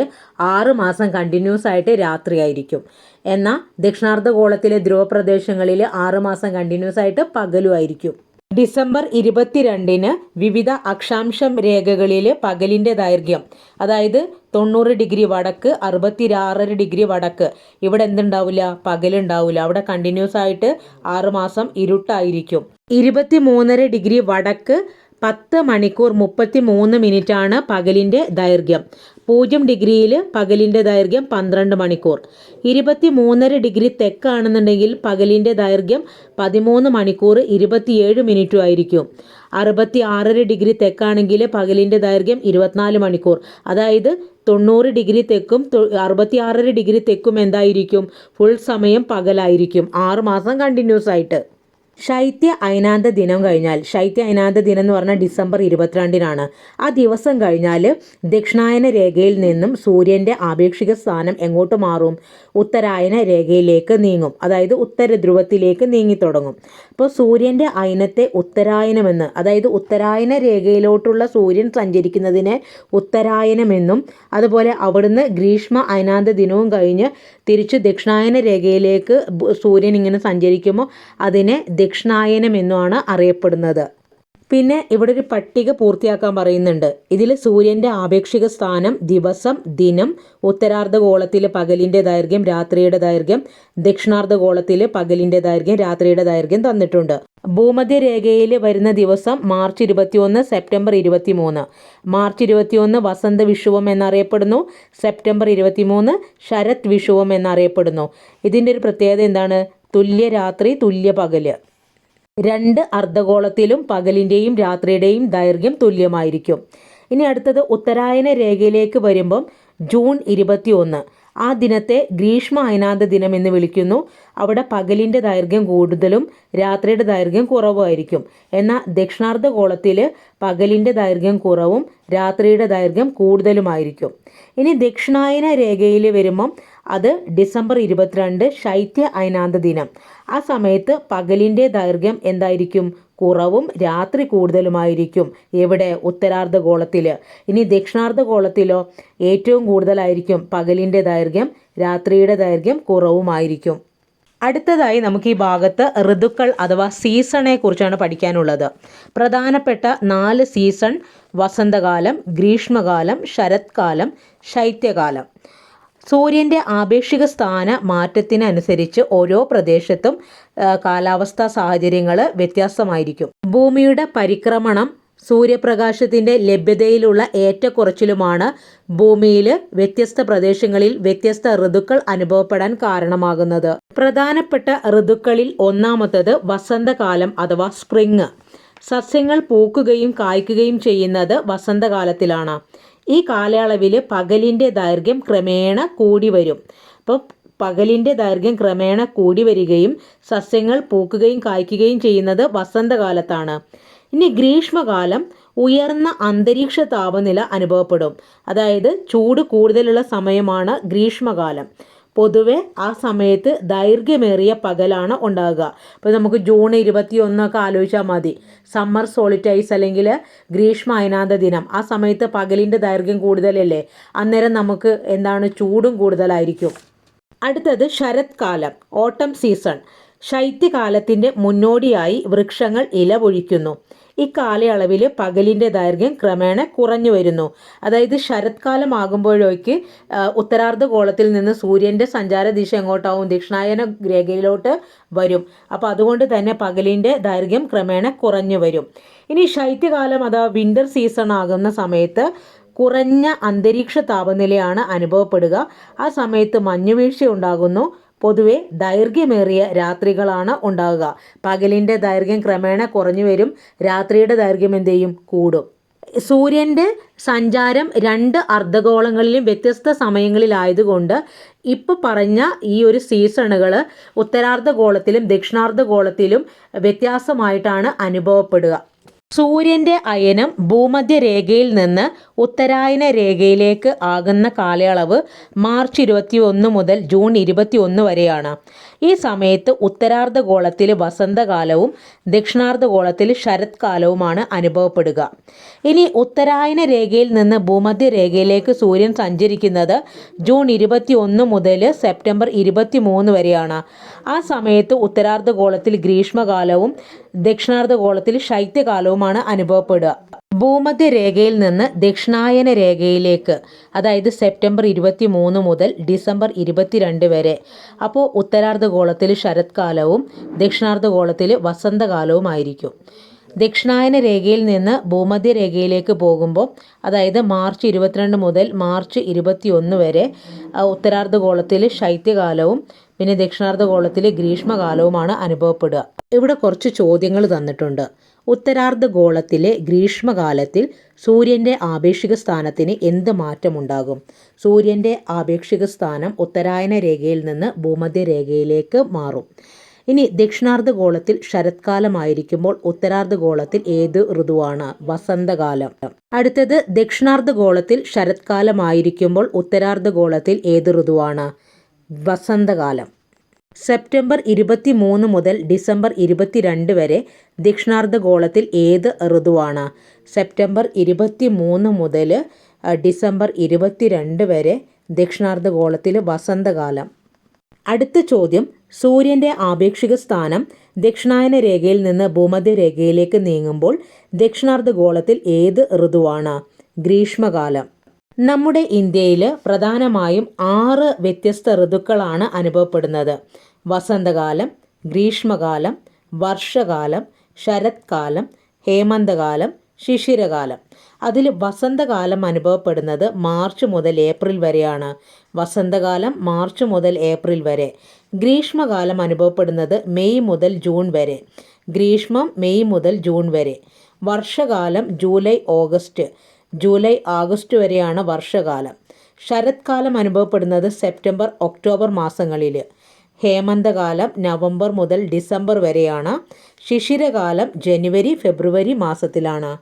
ആറ് മാസം കണ്ടിന്യൂസ് ആയിട്ട് രാത്രിയായിരിക്കും. എന്നാൽ ദക്ഷിണാർദ്ധഗോളത്തിലെ ധ്രുവ പ്രദേശങ്ങളിൽ ആറുമാസം കണ്ടിന്യൂസ് ആയിട്ട് പകലുമായിരിക്കും. ഡിസംബർ ഇരുപത്തിരണ്ടിന് വിവിധ അക്ഷാംശം രേഖകളിൽ പകലിന്റെ ദൈർഘ്യം അതായത് തൊണ്ണൂറ് ഡിഗ്രി വടക്ക് അറുപത്തി ആറര ഡിഗ്രി വടക്ക്. ഇവിടെ എന്തുണ്ടാവില്ല പകലുണ്ടാവില്ല അവിടെ കണ്ടിന്യൂസ് ആയിട്ട് ആറുമാസം ഇരുട്ടായിരിക്കും. ഇരുപത്തി മൂന്നര ഡിഗ്രി വടക്ക് പത്ത് മണിക്കൂർ മുപ്പത്തി മൂന്ന് മിനിറ്റാണ് പകലിന്റെ ദൈർഘ്യം. പൂജ്യം ഡിഗ്രിയിൽ പകലിന്റെ ദൈർഘ്യം പന്ത്രണ്ട് മണിക്കൂർ. ഇരുപത്തി മൂന്നര ഡിഗ്രി തെക്കാണെന്നുണ്ടെങ്കിൽ പകലിന്റെ ദൈർഘ്യം പതിമൂന്ന് മണിക്കൂർ ഇരുപത്തിയേഴ് മിനിറ്റും ആയിരിക്കും. അറുപത്തി ആറര ഡിഗ്രി തെക്കാണെങ്കിൽ പകലിന്റെ ദൈർഘ്യം ഇരുപത്തിനാല് മണിക്കൂർ. അതായത് തൊണ്ണൂറ് ഡിഗ്രി തെക്കും അറുപത്തി ആറര ഡിഗ്രി തെക്കും എന്തായിരിക്കും? ഫുൾ സമയം പകലായിരിക്കും. ആറ് മാസം കണ്ടിന്യൂസ് ആയിട്ട്. ശൈത്യ അയനാന്ത ദിനം കഴിഞ്ഞാൽ ശൈത്യ അയനാന്ത ദിനം എന്ന് പറഞ്ഞാൽ ഡിസംബർ ഇരുപത്തിരണ്ടിനാണ്. ആ ദിവസം കഴിഞ്ഞാൽ ദക്ഷിണായന രേഖയിൽ നിന്നും സൂര്യന്റെ ആപേക്ഷിക സ്ഥാനം എങ്ങോട്ട് മാറും? ഉത്തരായന രേഖയിലേക്ക് നീങ്ങും. അതായത് ഉത്തര ധ്രുവത്തിലേക്ക് നീങ്ങിത്തുടങ്ങും അപ്പോൾ സൂര്യന്റെ അയനത്തെ ഉത്തരായനമെന്ന് അതായത് ഉത്തരായന രേഖയിലോട്ടുള്ള സൂര്യൻ സഞ്ചരിക്കുന്നതിനെ ഉത്തരായനമെന്നും അതുപോലെ അവിടുന്ന് ഗ്രീഷ്മ അയനാന്ത ദിനവും കഴിഞ്ഞ് തിരിച്ച് ദക്ഷിണായന രേഖയിലേക്ക് സൂര്യൻ ഇങ്ങനെ സഞ്ചരിക്കുമ്പോൾ അതിനെ ദക്ഷിണായനം എന്നുമാണ് അറിയപ്പെടുന്നത്. പിന്നെ ഇവിടെ ഒരു പട്ടിക പൂർത്തിയാക്കാൻ പറയുന്നുണ്ട്. ഇതിൽ സൂര്യന്റെ ആപേക്ഷിക സ്ഥാനം ദിവസം ദിനം ഉത്തരാർദ്ധഗോളത്തിൽ പകലിന്റെ ദൈർഘ്യം രാത്രിയുടെ ദൈർഘ്യം ദക്ഷിണാർദ്ധഗോളത്തിൽ പകലിന്റെ ദൈർഘ്യം രാത്രിയുടെ ദൈർഘ്യം തന്നിട്ടുണ്ട്. ഭൂമധ്യരേഖയിൽ വരുന്ന ദിവസം മാർച്ച് ഇരുപത്തിയൊന്ന് സെപ്റ്റംബർ ഇരുപത്തിമൂന്ന്. മാർച്ച് ഇരുപത്തിയൊന്ന് വസന്ത വിഷുവം എന്നറിയപ്പെടുന്നു. സെപ്റ്റംബർ ഇരുപത്തിമൂന്ന് ശരത് വിഷുവം എന്നറിയപ്പെടുന്നു. ഇതിന്റെ ഒരു പ്രത്യേകത എന്താണ്? തുല്യ രാത്രി തുല്യ പകൽ രണ്ട് അർദ്ധഗോളത്തിലും പകലിന്റെയും രാത്രിയുടെയും ദൈർഘ്യം തുല്യമായിരിക്കും. ഇനി അടുത്തത് ഉത്തരായന രേഖയിലേക്ക് വരുമ്പം ജൂൺ ഇരുപത്തി ഒന്ന് ആ ദിനത്തെ ഗ്രീഷ്മ അയനാന്ത ദിനം എന്ന് വിളിക്കുന്നു. അവിടെ പകലിന്റെ ദൈർഘ്യം കൂടുതലും രാത്രിയുടെ ദൈർഘ്യം കുറവുമായിരിക്കും. എന്നാൽ ദക്ഷിണാർദ്ധഗോളത്തിൽ പകലിന്റെ ദൈർഘ്യം കുറവും രാത്രിയുടെ ദൈർഘ്യം കൂടുതലുമായിരിക്കും. ഇനി ദക്ഷിണായന രേഖയിൽ വരുമ്പം അത് ഡിസംബർ ഇരുപത്തിരണ്ട് ശൈത്യ അയനാന്ത ദിനം. ആ സമയത്ത് പകലിന്റെ ദൈർഘ്യം എന്തായിരിക്കും? കുറവും രാത്രി കൂടുതലുമായിരിക്കും. എവിടെ? ഉത്തരാർദ്ധഗോളത്തിൽ ഇനി ദക്ഷിണാർദ്ധഗോളത്തിലോ ഏറ്റവും കൂടുതലായിരിക്കും പകലിന്റെ ദൈർഘ്യം രാത്രിയുടെ ദൈർഘ്യം കുറവുമായിരിക്കും. അടുത്തതായി നമുക്ക് ഈ ഭാഗത്ത് ഋതുക്കൾ അഥവാ സീസണെ കുറിച്ചാണ് പഠിക്കാനുള്ളത്. പ്രധാനപ്പെട്ട നാല് സീസൺ വസന്തകാലം ഗ്രീഷ്മകാലം ശരത്കാലം ശൈത്യകാലം. സൂര്യന്റെ ആപേക്ഷിക സ്ഥാന മാറ്റത്തിനനുസരിച്ച് ഓരോ പ്രദേശത്തും കാലാവസ്ഥാ സാഹചര്യങ്ങൾ വ്യത്യാസമായിരിക്കും. ഭൂമിയുടെ പരിക്രമണം സൂര്യപ്രകാശത്തിന്റെ ലഭ്യതയിലുള്ള ഏറ്റക്കുറച്ചിലുമാണ് ഭൂമിയിൽ വ്യത്യസ്ത പ്രദേശങ്ങളിൽ വ്യത്യസ്ത ഋതുക്കൾ അനുഭവപ്പെടാൻ കാരണമാകുന്നത്. പ്രധാനപ്പെട്ട ഋതുക്കളിൽ ഒന്നാമത്തത് വസന്തകാലം അഥവാ സ്പ്രിങ് സസ്യങ്ങൾ പൂക്കുകയും കായ്ക്കുകയും ചെയ്യുന്നത് വസന്തകാലത്തിലാണ്. ഈ കാലയളവിൽ പകലിന്റെ ദൈർഘ്യം ക്രമേണ കൂടി വരും. അപ്പോൾ പകലിന്റെ ദൈർഘ്യം ക്രമേണ കൂടി വരികയും സസ്യങ്ങൾ പൂക്കുകയും കായ്ക്കുകയും ചെയ്യുന്നത് വസന്തകാലത്താണ്. ഇനി ഗ്രീഷ്മകാലം ഉയർന്ന അന്തരീക്ഷ താപനില അനുഭവപ്പെടും. അതായത് ചൂട് കൂടുതലുള്ള സമയമാണ് ഗ്രീഷ്മകാലം. പൊതുവെ ആ സമയത്ത് ദൈർഘ്യമേറിയ പകലാണ് ഉണ്ടാകുക. അപ്പോൾ നമുക്ക് ജൂൺ ഇരുപത്തി ഒന്നൊക്കെ ആലോചിച്ചാൽ മതി. സമ്മർ സോളിറ്റൈസ് അല്ലെങ്കിൽ ഗ്രീഷ്മ അയനാന്ത ദിനം ആ സമയത്ത് പകലിന്റെ ദൈർഘ്യം കൂടുതലല്ലേ? അന്നേരം നമുക്ക് എന്താണ് ചൂടും കൂടുതലായിരിക്കും. അടുത്തത് ശരത്കാലം ഓട്ടം സീസൺ. ശൈത്യകാലത്തിന്റെ മുന്നോടിയായി വൃക്ഷങ്ങൾ ഇല പൊഴിക്കുന്നു ഇക്കാലയളവിൽ പകലിന്റെ ദൈർഘ്യം ക്രമേണ കുറഞ്ഞു വരുന്നു. അതായത് ശരത്കാലം ശരത്കാലമാകുമ്പോഴേക്ക് ഉത്തരാർദ്ധഗോളത്തിൽ നിന്ന് സൂര്യന്റെ സഞ്ചാര ദിശ എങ്ങോട്ടാവും ദക്ഷിണായന രേഖയിലോട്ട് വരും. അപ്പോൾ അതുകൊണ്ട് തന്നെ പകലിന്റെ ദൈർഘ്യം ക്രമേണ കുറഞ്ഞു വരും. ഇനി ശൈത്യകാലം അഥവാ വിന്റർ സീസൺ ആകുന്ന സമയത്ത് കുറഞ്ഞ അന്തരീക്ഷ താപനിലയാണ് അനുഭവപ്പെടുക. ആ സമയത്ത് മഞ്ഞുവീഴ്ച ഉണ്ടാകുന്നു പൊതുവെ ദൈർഘ്യമേറിയ രാത്രികളാണ് ഉണ്ടാകുക. പകലിന്റെ ദൈർഘ്യം ക്രമേണ കുറഞ്ഞു വരും. രാത്രിയുടെ ദൈർഘ്യം എന്ത് ചെയ്യും കൂടും. സൂര്യന്റെ സഞ്ചാരം രണ്ട് അർദ്ധഗോളങ്ങളിലും വ്യത്യസ്ത സമയങ്ങളിലായതുകൊണ്ട് ഇപ്പോൾ പറഞ്ഞ ഈ ഒരു സീസണുകൾ ഉത്തരാർദ്ധഗോളത്തിലും ദക്ഷിണാർദ്ധഗോളത്തിലും വ്യത്യാസമായിട്ടാണ് അനുഭവപ്പെടുക. സൂര്യന്റെ അയനം ഭൂമധ്യരേഖയിൽ നിന്ന് ഉത്തരായന രേഖയിലേക്ക് ആകുന്ന കാലയളവ് മാർച്ച് ഇരുപത്തി ഒന്ന് മുതൽ ജൂൺ ഇരുപത്തി ഒന്ന് വരെയാണ്. ഈ സമയത്ത് ഉത്തരാർദ്ധഗോളത്തിൽ വസന്തകാലവും ദക്ഷിണാർദ്ധഗോളത്തിൽ ശരത്കാലവുമാണ് അനുഭവപ്പെടുക. ഇനി ഉത്തരായന രേഖയിൽ നിന്ന് ഭൂമധ്യരേഖയിലേക്ക് സൂര്യൻ സഞ്ചരിക്കുന്നത് ജൂൺ ഇരുപത്തി ഒന്ന് മുതൽ സെപ്റ്റംബർ ഇരുപത്തി മൂന്ന് വരെയാണ്. ആ സമയത്ത് ഉത്തരാർദ്ധഗോളത്തിൽ ഗ്രീഷ്മകാലവും ദക്ഷിണാർദ്ധഗോളത്തിൽ ശൈത്യകാലവുമാണ് അനുഭവപ്പെടുക. ഭൂമധ്യ രേഖയിൽ നിന്ന് ദക്ഷിണായന രേഖയിലേക്ക് അതായത് സെപ്റ്റംബർ ഇരുപത്തി മൂന്ന് മുതൽ ഡിസംബർ ഇരുപത്തിരണ്ട് വരെ. അപ്പോൾ ഉത്തരാർദ്ധഗോളത്തിൽ ശരത്കാലവും ദക്ഷിണാർദ്ധഗോളത്തിൽ വസന്തകാലവുമായിരിക്കും ദക്ഷിണായന രേഖയിൽ നിന്ന് ഭൂമധ്യ രേഖയിലേക്ക് പോകുമ്പോൾ അതായത് മാർച്ച് ഇരുപത്തിരണ്ട് മുതൽ മാർച്ച് ഇരുപത്തി ഒന്ന് വരെ ഉത്തരാർദ്ധ ഉത്തരാർദ്ധഗോളത്തിൽ ശൈത്യകാലവും പിന്നെ ദക്ഷിണാർദ്ധഗോളത്തിൽ ഗ്രീഷ്മകാലവുമാണ് അനുഭവപ്പെടുക. ഇവിടെ കുറച്ച് ചോദ്യങ്ങൾ തന്നിട്ടുണ്ട്. ഉത്തരാർദ്ധ ഗോളത്തിലെ ഗ്രീഷ്മകാലത്തിൽ സൂര്യന്റെ ആപേക്ഷിക സ്ഥാനത്തിന് എന്ത് മാറ്റമുണ്ടാകും? സൂര്യന്റെ ആപേക്ഷിക സ്ഥാനം ഉത്തരായന രേഖയിൽ നിന്ന് ഭൂമധ്യരേഖയിലേക്ക് മാറും. ഇനി ദക്ഷിണാർദ്ധ ഗോളത്തിൽ ശരത്കാലമായിരിക്കുമ്പോൾ ഉത്തരാർദ്ധ ഗോളത്തിൽ ഏത് ഋതുവാണ്? വസന്തകാലം. അടുത്തത് ദക്ഷിണാർദ്ധ ഗോളത്തിൽ ശരത്കാലമായിരിക്കുമ്പോൾ ഉത്തരാർദ്ധ ഗോളത്തിൽ ഏത് ഋതുവാണ്? വസന്തകാലം. സെപ്റ്റംബർ ഇരുപത്തി മൂന്ന് മുതൽ ഡിസംബർ ഇരുപത്തിരണ്ട് വരെ ദക്ഷിണാർദ്ധഗോളത്തിൽ ഏത് ഋതുവാണ്? സെപ്റ്റംബർ ഇരുപത്തി മൂന്ന് മുതൽ ഡിസംബർ ഇരുപത്തിരണ്ട് വരെ ദക്ഷിണാർദ്ധഗോളത്തിൽ വസന്തകാലം. അടുത്ത ചോദ്യം സൂര്യന്റെ ആപേക്ഷിക സ്ഥാനം ദക്ഷിണായന രേഖയിൽ നിന്ന് ഭൂമധ്യരേഖയിലേക്ക് നീങ്ങുമ്പോൾ ദക്ഷിണാർദ്ധഗോളത്തിൽ ഏത് ഋതുവാണ്? ഗ്രീഷ്മകാലം. നമ്മുടെ ഇന്ത്യയിൽ പ്രധാനമായും ആറ് വ്യത്യസ്ത ഋതുക്കളാണ് അനുഭവപ്പെടുന്നത്. വസന്തകാലം ഗ്രീഷ്മകാലം വർഷകാലം ശരത്കാലം ഹേമന്തകാലം ശിശിരകാലം. അതിൽ വസന്തകാലം അനുഭവപ്പെടുന്നത് മാർച്ച് മുതൽ ഏപ്രിൽ വരെയാണ്. വസന്തകാലം മാർച്ച് മുതൽ ഏപ്രിൽ വരെ. ഗ്രീഷ്മകാലം അനുഭവപ്പെടുന്നത് മെയ് മുതൽ ജൂൺ വരെ. ഗ്രീഷ്മം മെയ് മുതൽ ജൂൺ വരെ. വർഷകാലം ജൂലൈ ഓഗസ്റ്റ്. ജൂലൈ ആഗസ്റ്റ് വരെയാണ് വർഷകാലം. ശരത്കാലം അനുഭവപ്പെടുന്നത് സെപ്റ്റംബർ ഒക്ടോബർ മാസങ്ങളിൽ ഹേമന്തകാലം നവംബർ മുതൽ ഡിസംബർ വരെയാണ്. ശിശിരകാലം ജനുവരി ഫെബ്രുവരി മാസത്തിലാണ്.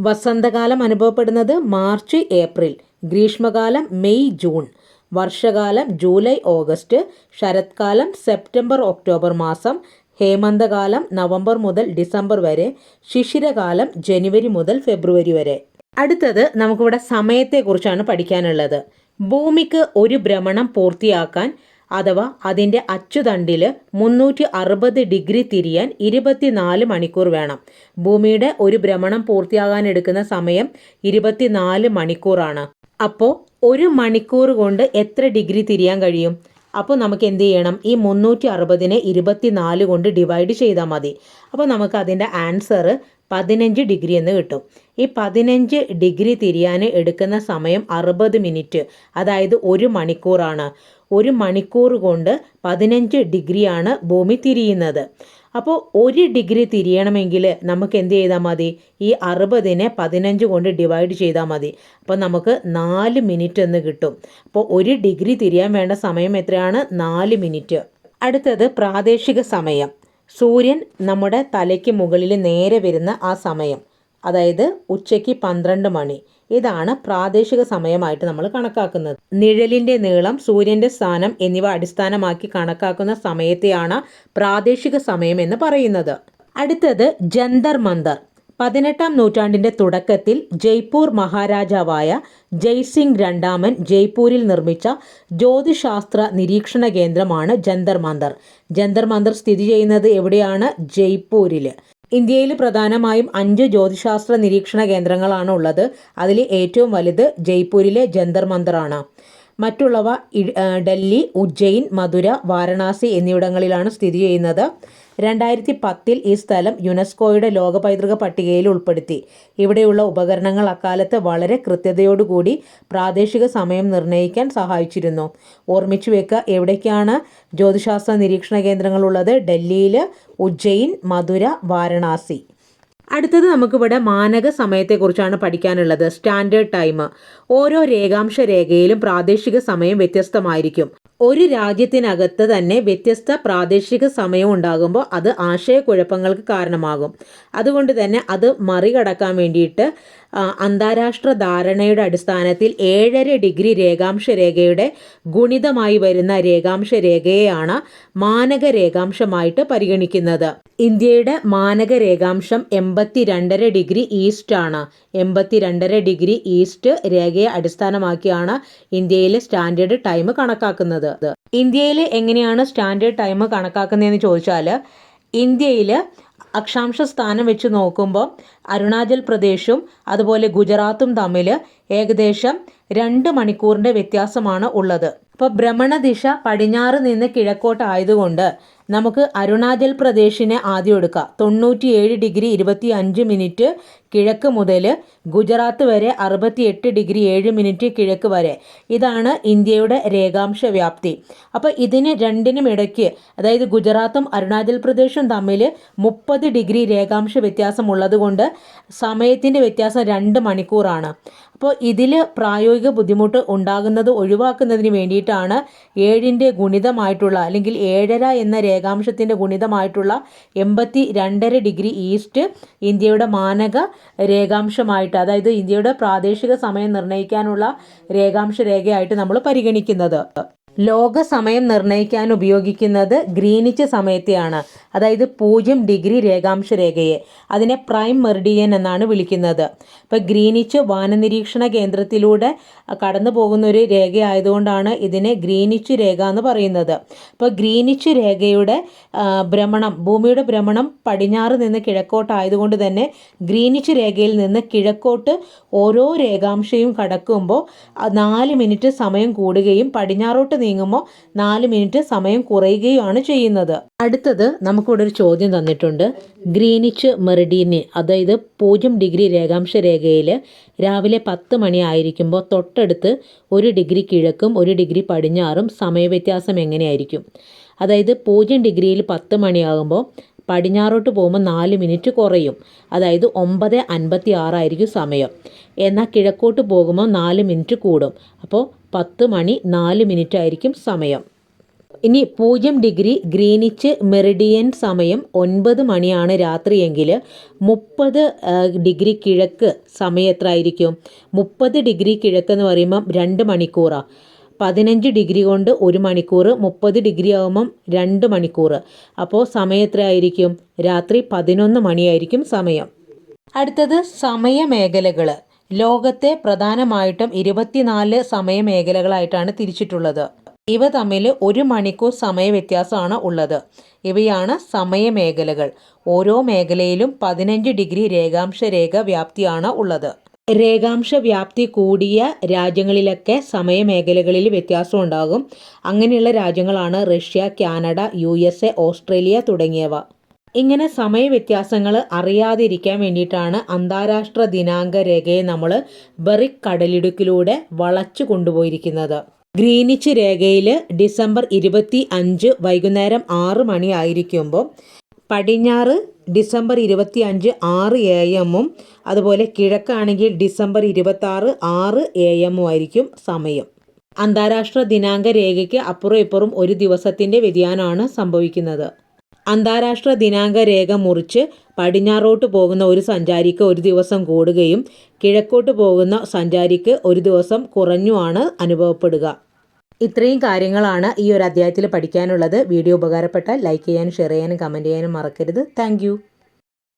വസന്തകാലം അനുഭവപ്പെടുന്നത് മാർച്ച് ഏപ്രിൽ. ഗ്രീഷ്മകാലം മെയ് ജൂൺ. വർഷകാലം ജൂലൈ ഓഗസ്റ്റ്. ശരത്കാലം സെപ്റ്റംബർ ഒക്ടോബർ മാസം. ഹേമന്തകാലം നവംബർ മുതൽ ഡിസംബർ വരെ. ശിശിരകാലം ജനുവരി മുതൽ ഫെബ്രുവരി വരെ. അടുത്തത് നമുക്കിവിടെ സമയത്തെക്കുറിച്ചാണ് പഠിക്കാനുള്ളത്. ഭൂമിക്ക് ഒരു ഭ്രമണം പൂർത്തിയാക്കാൻ അഥവാ അതിന്റെ അച്ചുതണ്ടിൽ മുന്നൂറ്റി അറുപത് ഡിഗ്രി തിരിയാൻ ഇരുപത്തിനാല് മണിക്കൂർ വേണം. ഭൂമിയുടെ ഒരു ഭ്രമണം പൂർത്തിയാകാൻ എടുക്കുന്ന സമയം ഇരുപത്തിനാല് മണിക്കൂറാണ്. അപ്പോൾ ഒരു മണിക്കൂർ കൊണ്ട് എത്ര ഡിഗ്രി തിരിയാൻ കഴിയും? അപ്പോൾ നമുക്ക് എന്ത് ചെയ്യണം? ഈ മുന്നൂറ്റി അറുപതിനെ ഇരുപത്തിനാല് കൊണ്ട് ഡിവൈഡ് ചെയ്താൽ മതി. അപ്പോൾ നമുക്ക് അതിന്റെ ആൻസർ പതിനഞ്ച് ഡിഗ്രി എന്ന് കിട്ടും. ഈ പതിനഞ്ച് ഡിഗ്രി തിരിയാൻ എടുക്കുന്ന സമയം അറുപത് മിനിറ്റ് അതായത് ഒരു മണിക്കൂറാണ്. ഒരു മണിക്കൂർ കൊണ്ട് പതിനഞ്ച് ഡിഗ്രിയാണ് ഭൂമി തിരിയുന്നത്. അപ്പോൾ ഒരു ഡിഗ്രി തിരിയണമെങ്കിൽ നമുക്ക് എന്ത് ചെയ്താൽ മതി? ഈ അറുപതിനെ പതിനഞ്ച് കൊണ്ട് ഡിവൈഡ് ചെയ്താൽ മതി. അപ്പോൾ നമുക്ക് നാല് മിനിറ്റ് എന്ന് കിട്ടും. അപ്പോൾ ഒരു ഡിഗ്രി തിരിയാൻ വേണ്ട സമയം എത്രയാണ്? നാല് മിനിറ്റ്. അടുത്തത് പ്രാദേശിക സമയം. സൂര്യൻ നമ്മുടെ തലയ്ക്ക് മുകളിൽ നേരെ വരുന്ന ആ സമയം അതായത് ഉച്ചയ്ക്ക് പന്ത്രണ്ട് മണി. ഇതാണ് പ്രാദേശിക സമയമായിട്ട് നമ്മൾ കണക്കാക്കുന്നത്. നിഴലിന്റെ നീളം സൂര്യന്റെ സ്ഥാനം എന്നിവ അടിസ്ഥാനമാക്കി കണക്കാക്കുന്ന സമയത്തെയാണ് പ്രാദേശിക സമയം എന്ന് പറയുന്നത്. അടുത്തത് ജന്തർ മന്തർ പതിനെട്ടാം നൂറ്റാണ്ടിന്റെ തുടക്കത്തിൽ ജയ്പൂർ മഹാരാജാവായ ജയ്സിംഗ് രണ്ടാമൻ ജയ്പൂരിൽ നിർമ്മിച്ച ജ്യോതിശാസ്ത്ര നിരീക്ഷണ കേന്ദ്രമാണ് ജന്തർ മന്ദർ. ജന്തർ മന്ദർ സ്ഥിതി ചെയ്യുന്നത് എവിടെയാണ്? ജയ്പൂരിൽ ഇന്ത്യയിൽ പ്രധാനമായും അഞ്ച് ജ്യോതിശാസ്ത്ര നിരീക്ഷണ കേന്ദ്രങ്ങളാണ് ഉള്ളത്. അതിൽ ഏറ്റവും വലുത് ജയ്പൂരിലെ ജന്തർ മന്ദറാണ്. മറ്റുള്ളവ ഡൽഹി ഉജ്ജയിൻ മധുര വാരണാസി എന്നിവിടങ്ങളിലാണ് സ്ഥിതി ചെയ്യുന്നത്. രണ്ടായിരത്തി പത്തിൽ ഈ സ്ഥലം യുനെസ്കോയുടെ ലോക പൈതൃക പട്ടികയിൽ ഉൾപ്പെടുത്തി. ഇവിടെയുള്ള ഉപകരണങ്ങൾ അക്കാലത്ത് വളരെ കൃത്യതയോടുകൂടി പ്രാദേശിക സമയം നിർണയിക്കാൻ സഹായിച്ചിരുന്നു. ഓർമ്മിച്ചു വെക്കുക എവിടേക്കാണ് ജ്യോതിശാസ്ത്ര നിരീക്ഷണ കേന്ദ്രങ്ങളുള്ളത്? ഡൽഹിയിൽ ഉജ്ജയിൻ മധുര വാരണാസി. അടുത്തത് നമുക്കിവിടെ മാനക സമയത്തെക്കുറിച്ചാണ് പഠിക്കാനുള്ളത്. Standard time. ഓരോ രേഖാംശ രേഖയിലും പ്രാദേശിക സമയം വ്യത്യസ്തമായിരിക്കും. ഒരു രാജ്യത്തിനകത്ത് തന്നെ വ്യത്യസ്ത പ്രാദേശിക സമയം ഉണ്ടാകുമ്പോൾ അത് ആശയക്കുഴപ്പങ്ങൾക്ക് കാരണമാകും. അതുകൊണ്ട് തന്നെ അത് മറികടക്കാൻ വേണ്ടിയിട്ട് അന്താരാഷ്ട്ര ധാരണയുടെ അടിസ്ഥാനത്തിൽ ഏഴര ഡിഗ്രി രേഖാംശ രേഖയുടെ ഗുണിതമായി വരുന്ന രേഖാംശ രേഖയെയാണ് മാനക രേഖാംശമായിട്ട് പരിഗണിക്കുന്നത്. ഇന്ത്യയുടെ മാനക രേഖാംശം എൺപത്തി രണ്ടര ഡിഗ്രി ഈസ്റ്റ് ആണ് എൺപത്തി രണ്ടര ഡിഗ്രി ഈസ്റ്റ് രേഖയെ അടിസ്ഥാനമാക്കിയാണ് ഇന്ത്യയിലെ സ്റ്റാൻഡേർഡ് ടൈം കണക്കാക്കുന്നത്. ഇന്ത്യയിൽ എങ്ങനെയാണ് സ്റ്റാൻഡേർഡ് ടൈം കണക്കാക്കുന്നതെന്ന് ചോദിച്ചാൽ ഇന്ത്യയിൽ അക്ഷാംശ സ്ഥാനം വെച്ച് നോക്കുമ്പോൾ അരുണാചൽ പ്രദേശും അതുപോലെ ഗുജറാത്തും തമ്മിൽ ഏകദേശം രണ്ട് മണിക്കൂറിന്റെ വ്യത്യാസമാണ് ഉള്ളത്. അപ്പോൾ ഭ്രമണദിശ പടിഞ്ഞാറ് നിന്ന് കിഴക്കോട്ടായതുകൊണ്ട് നമുക്ക് അരുണാചൽ പ്രദേശിനെ ആദ്യം എടുക്കാം. തൊണ്ണൂറ്റിയേഴ് ഡിഗ്രി ഇരുപത്തി അഞ്ച് മിനിറ്റ് കിഴക്ക് മുതൽ ഗുജറാത്ത് വരെ അറുപത്തിയെട്ട് ഡിഗ്രി ഏഴ് മിനിറ്റ് കിഴക്ക് വരെ. ഇതാണ് ഇന്ത്യയുടെ രേഖാംശ വ്യാപ്തി. അപ്പോൾ ഇതിന് രണ്ടിനും ഇടയ്ക്ക് അതായത് ഗുജറാത്തും അരുണാചൽ പ്രദേശും തമ്മിൽ മുപ്പത് ഡിഗ്രി രേഖാംശ വ്യത്യാസം ഉള്ളതുകൊണ്ട് സമയത്തിന്റെ വ്യത്യാസം രണ്ട് മണിക്കൂറാണ്. അപ്പോൾ ഇതിൽ പ്രായോഗിക ബുദ്ധിമുട്ട് ഉണ്ടാകുന്നത് ഒഴിവാക്കുന്നതിന് വേണ്ടിയിട്ടാണ് ഏഴിന്റെ ഗുണിതമായിട്ടുള്ള അല്ലെങ്കിൽ ഏഴര എന്ന രേഖാംശത്തിന്റെ ഗുണിതമായിട്ടുള്ള എൺപത്തി രണ്ടര ഡിഗ്രി ഈസ്റ്റ് ഇന്ത്യയുടെ മാനക രേഖാംശമായിട്ട് അതായത് ഇന്ത്യയുടെ പ്രാദേശിക സമയം നിർണയിക്കാനുള്ള രേഖാംശ രേഖയായിട്ട് നമ്മൾ പരിഗണിക്കുന്നത്. ലോക സമയം നിർണയിക്കാൻ ഉപയോഗിക്കുന്നത് ഗ്രീനിച്ച് സമയത്തെയാണ്. അതായത് പൂജ്യം ഡിഗ്രി രേഖാംശ രേഖയെ. അതിനെ പ്രൈം മെറിഡിയൻ എന്നാണ് വിളിക്കുന്നത്. ഇപ്പോൾ ഗ്രീനിച്ച് വാനനിരീക്ഷണ കേന്ദ്രത്തിലൂടെ കടന്നു പോകുന്ന ഒരു രേഖയായതുകൊണ്ടാണ് ഇതിനെ ഗ്രീനിച്ച് രേഖ എന്ന് പറയുന്നത്. ഇപ്പോൾ ഗ്രീനിച്ച് രേഖയുടെ ഭ്രമണം ഭൂമിയുടെ ഭ്രമണം പടിഞ്ഞാറ് നിന്ന് കിഴക്കോട്ടായതുകൊണ്ട് തന്നെ ഗ്രീനിച്ച് രേഖയിൽ നിന്ന് കിഴക്കോട്ട് ഓരോ രേഖാംശയും കടക്കുമ്പോൾ നാല് മിനിറ്റ് സമയം കൂടുകയും പടിഞ്ഞാറോട്ട് നീങ്ങുമ്പോൾ നാല് മിനിറ്റ് സമയം കുറയുകയുമാണ് ചെയ്യുന്നത്. അടുത്തത് നമുക്കിവിടെ ഒരു ചോദ്യം തന്നിട്ടുണ്ട്. ഗ്രീനിച്ച് മെറിഡീനി അതായത് പൂജ്യം ഡിഗ്രി രേഖാംശ രേഖയിൽ രാവിലെ പത്ത് മണി ആയിരിക്കുമ്പോൾ തൊട്ടടുത്ത് ഒരു ഡിഗ്രി കിഴക്കും ഒരു ഡിഗ്രി പടിഞ്ഞാറും സമയവ്യത്യാസം എങ്ങനെയായിരിക്കും? അതായത് പൂജ്യം ഡിഗ്രിയിൽ പത്ത് മണിയാകുമ്പോൾ പടിഞ്ഞാറോട്ട് പോകുമ്പോൾ നാല് മിനിറ്റ് കുറയും. അതായത് ഒമ്പത് അൻപത്തി ആറായിരിക്കും സമയം. എന്നാൽ കിഴക്കോട്ട് പോകുമ്പോൾ നാല് മിനിറ്റ് കൂടും. അപ്പോൾ പത്ത് മണി നാല് മിനിറ്റ് ആയിരിക്കും സമയം. ഇനി പൂജ്യം ഡിഗ്രി ഗ്രീനിച്ച് മെറിഡിയൻ സമയം ഒൻപത് മണിയാണ് രാത്രിയെങ്കിൽ മുപ്പത് ഡിഗ്രി കിഴക്ക് സമയം എത്ര ആയിരിക്കും മുപ്പത് ഡിഗ്രി കിഴക്ക് എന്ന് പറയുമ്പം രണ്ട് മണിക്കൂറാണ് പതിനഞ്ച് ഡിഗ്രി കൊണ്ട് ഒരു മണിക്കൂർ മുപ്പത് ഡിഗ്രി ആകുമ്പം രണ്ട് മണിക്കൂർ അപ്പോൾ സമയം എത്ര ആയിരിക്കും രാത്രി പതിനൊന്ന് മണിയായിരിക്കും സമയം. അടുത്തത് സമയമേഖലകൾ ലോകത്തെ പ്രധാനമായിട്ടും ഇരുപത്തിനാല് സമയമേഖലകളായിട്ടാണ് തിരിച്ചിട്ടുള്ളത്. ഇവ തമ്മിൽ ഒരു മണിക്കൂർ സമയ വ്യത്യാസമാണ് ഉള്ളത്. ഇവയാണ് സമയമേഖലകൾ. ഓരോ മേഖലയിലും പതിനഞ്ച് ഡിഗ്രി രേഖാംശ രേഖ വ്യാപ്തിയാണ് ഉള്ളത്. രേഖാംശ വ്യാപ്തി കൂടിയ രാജ്യങ്ങളിലൊക്കെ സമയമേഖലകളിൽ വ്യത്യാസം ഉണ്ടാകും. അങ്ങനെയുള്ള രാജ്യങ്ങളാണ് റഷ്യ കാനഡ യു ഓസ്ട്രേലിയ തുടങ്ങിയവ. ഇങ്ങനെ സമയവ്യത്യാസങ്ങൾ അറിയാതിരിക്കാൻ വേണ്ടിയിട്ടാണ് അന്താരാഷ്ട്ര ദിനാങ്ക രേഖയെ നമ്മൾ ബെറിക് കടലിടുക്കിലൂടെ വളച്ചു കൊണ്ടുപോയിരിക്കുന്നത്. ഗ്രീനിച്ച് രേഖയിൽ ഡിസംബർ ഇരുപത്തി അഞ്ച് വൈകുന്നേരം ആറ് മണി ആയിരിക്കുമ്പോൾ പടിഞ്ഞാറ് ഡിസംബർ ഇരുപത്തി അഞ്ച് ആറ് എ എമ്മും അതുപോലെ കിഴക്കാണെങ്കിൽ ഡിസംബർ ഇരുപത്തി ആറ് ആറ് എ എമ്മും ആയിരിക്കും സമയം. അന്താരാഷ്ട്ര ദിനാങ്ക രേഖയ്ക്ക് അപ്പുറം ഇപ്പുറം ഒരു ദിവസത്തിന്റെ വ്യതിയാനമാണ് സംഭവിക്കുന്നത്. അന്താരാഷ്ട്ര ദിനാങ്ക രേഖ മുറിച്ച് പടിഞ്ഞാറോട്ട് പോകുന്ന ഒരു സഞ്ചാരിക്ക് ഒരു ദിവസം കൂടുകയും കിഴക്കോട്ട് പോകുന്ന സഞ്ചാരിക്ക് ഒരു ദിവസം കുറഞ്ഞുമാണ് അനുഭവപ്പെടുക. ഇത്രയും കാര്യങ്ങളാണ് ഈ ഒരു അധ്യായത്തിൽ പഠിക്കാനുള്ളത്. വീഡിയോ ഉപകാരപ്പെട്ടാൽ ലൈക്ക് ചെയ്യാനും ഷെയർ ചെയ്യാനും കമന്റ് ചെയ്യാനും മറക്കരുത്. താങ്ക്